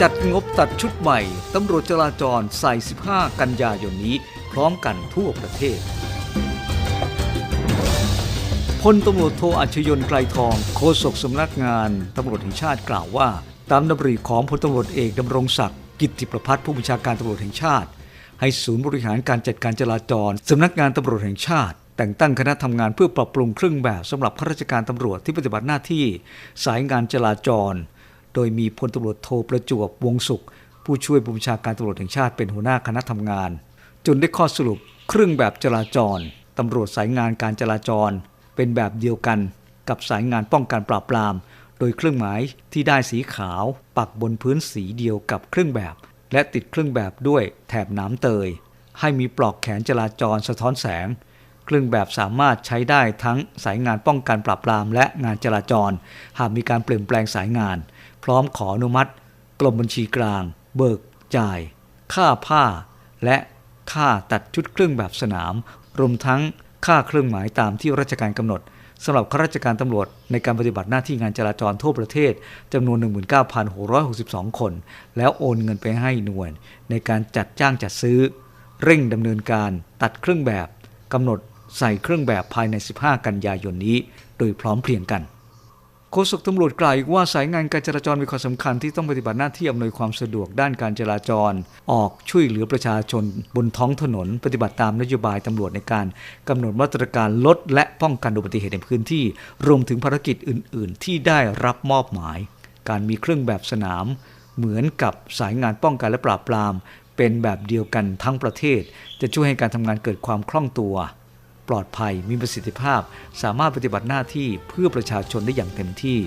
จัดงบตัดชุดใหม่ ตำรวจจราจรใส่ 15 กันยายนนี้ พร้อมกันทั่วประเทศพลตำรวจโทอัชยน์ไกรทองโฆษกสำนักงานตำรวจแห่งชาติกล่าวว่า ตามดำริของพลตำรวจเอกดำรงศักดิ์กิติประพัฒน์ผู้บัญชาการตำรวจแห่งชาติ ให้ศูนย์บริหารการจัดการจราจรสำนักงานตำรวจแห่งชาติ แต่งตั้งคณะทำงานเพื่อปรับปรุงเครื่องแบบสำหรับข้าราชการตำรวจที่ปฏิบัติหน้าที่ สายงานจราจร โดยมีพลตำรวจโทประจวบวงศุข ผู้ช่วยบัญชาการตำรวจแห่งชาติเป็นหัวหน้าคณะทำงาน จนได้ข้อสรุปเครื่องแบบจราจรตำรวจสายงานการจราจร เป็นแบบเดียวกันกับสายงานป้องกันปราบปราม โดยเครื่องหมายที่ได้สีขาว ปักบนพื้นสีเดียวกับเครื่องแบบ และติดเครื่องแบบด้วยแถบหน้ำเตย ให้มีปลอกแขนจราจรสะท้อนแสง เครื่องแบบสามารถใช้ได้ทั้งสายงานป้องกันปราบปราม และงานจราจร หากมีการเปลี่ยนแปลงสายงาน พร้อมขออนุมัติ กรมบัญชีกลาง เบิก จ่าย ค่าผ้า และค่าตัดชุดเครื่องแบบสนาม รวมทั้งค่าเครื่องหมายตามที่ราชการกำหนดสำหรับข้าราชการตำรวจในการปฏิบัติหน้าที่งานจราจรทั่วประเทศจำนวน 19,662 คน แล้วโอนเงินไปให้หน่วย ในการจัดจ้างจัดซื้อ เร่งดำเนินการตัดเครื่องแบบกำหนด ใส่เครื่องแบบภายใน 15 กันยายนนี้ โดยพร้อมเพรียงกันโฆษกตำรวจกล่าวอีกว่าสายงานการจราจรมีความสำคัญที่ต้องปฏิบัติหน้าที่อำนวยความสะดวกด้านการจราจร ออกช่วยเหลือประชาชนบนท้องถนน ปฏิบัติตามนโยบายตำรวจในการกำหนดมาตรการลดและป้องกันอุบัติเหตุในพื้นที่ รวมถึงภารกิจอื่น ๆ ที่ได้รับมอบหมาย การมีเครื่องแบบสนาม เหมือนกับสายงานป้องกันและปราบปราม เป็นแบบเดียวกันทั้งประเทศ จะช่วยให้การทำงานเกิดความคล่องตัว ลอดภัย มีประสิทธิภาพ สามารถปฏิบัติหน้าที่เพื่อประชาชนได้อย่างเต็มที่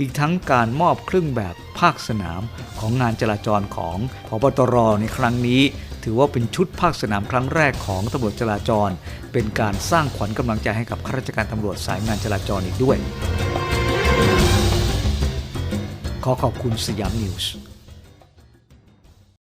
อีกทั้งการมอบเครื่องแบบภาคสนามของงานจราจรของพบตรในครั้งนี้ ถือว่าเป็นชุดภาคสนามครั้งแรกของตำรวจจราจร เป็นการสร้างขวัญกำลังใจให้กับข้าราชการตำรวจสายงานจราจรอีกด้วย ขอขอบคุณสยามนิวส์